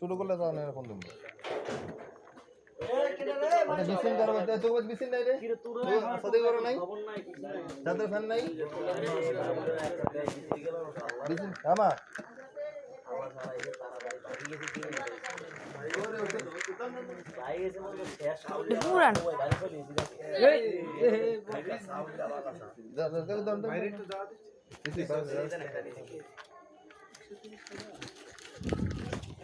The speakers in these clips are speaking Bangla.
শুরু করলে তখন এরকম দেবো বিসিন তো বিসিন নাই রে? সাথে করো নাই? চাদর ফ্যান নাই? বিসিন আমা পুরান।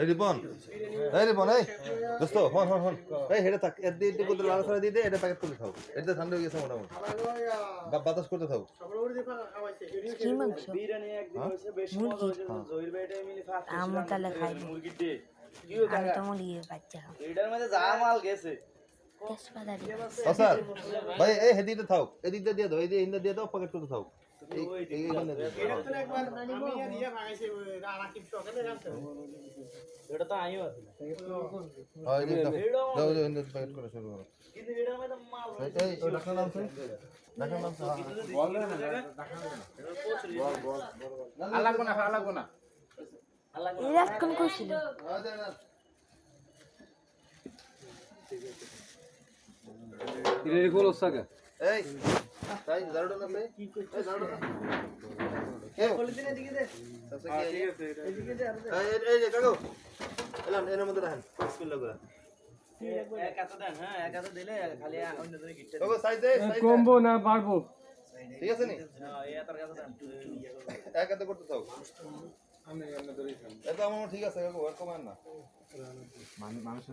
এই রিপন এই রিপন এই। দোস্ত হন হন হন। এই হেডে থাক এর দিয়ে একটু লাল সারা দিয়ে দে এটা প্যাকেট করে খাও। এটা ঠান্ডা হয়ে গেছে মোটামুটি। বাতাস করতে থাও কি মাংস? আমার তাহলে খাই আমি তো মুরগির বাচ্চা। এটার মধ্যে যা মাল গেছে। স্যার ভাই এই হেদিতে থাও এদিক দিয়ে দাও এই দিয়ে ইন্দা দিয়ে দাও প্যাকেট করে থাও এই- এই- এইখানে দিয়ে দাও। এটা তো আইও আছে। এই দিয়ে দাও। দাও, দাও, ইন্দা প্যাকেট করে শুরু করো। কিন্তু মাল এই- ডাক্তার নাম? ডাক্তার নাম না যে, কাকু। এলাম, এর মধ্যে রাখেন। বিসমিল্লাহ করে। এক হাতে দেন হ্যাঁ এক হাতে দিলে খালি অন্য দিকে গিটটা কাকু, সাইজ দে, সাইজ দে। কমবো না পারব ঠিক আছে নি? হ্যাঁ এই হাতের কাছে দেন এক হাতে করতে থাও। এটা আমার ঠিক আছে কমান না। আচ্ছা,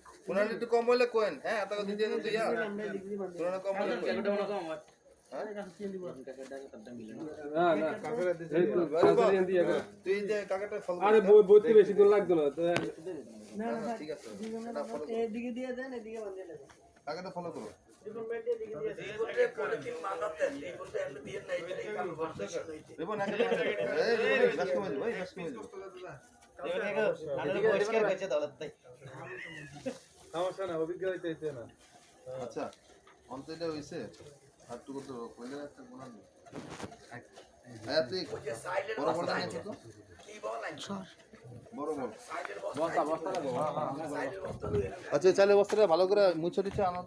পুনরায় একটু কম হলে কোয়েন হ্যাঁ এত কথা দিয়ে দিতে ইয়া। পুনরায় কম হলে কোয়েন। এটা কম হয়। তুই ফলো আরে বই- বইতে বেশি দিন লাগতো না তো ঠিক আছে। করো। দেন দেন। পরিষ্কার হয়েছে দৌলত তাই সমস্যা না অভিজ্ঞ হইতে হইতে না। আচ্ছা অন্তটা হইছে? আর তো কইলে একটা গুণা নেই। আয়া তুই বড় বড় নিয়ে তো? সর বড় বড়। আচ্ছা চালে বস্তাটা ভালো করে মুছে দিচ্ছে আনা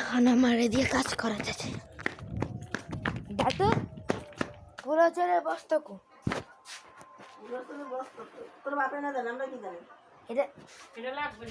এখন আমার দিয়ে কাজ করা যাচ্ছে। দাদু পুরো চলে বসতো কো? তোর বাপে না জানে আমরা কি জানি এটা এটা লাগবে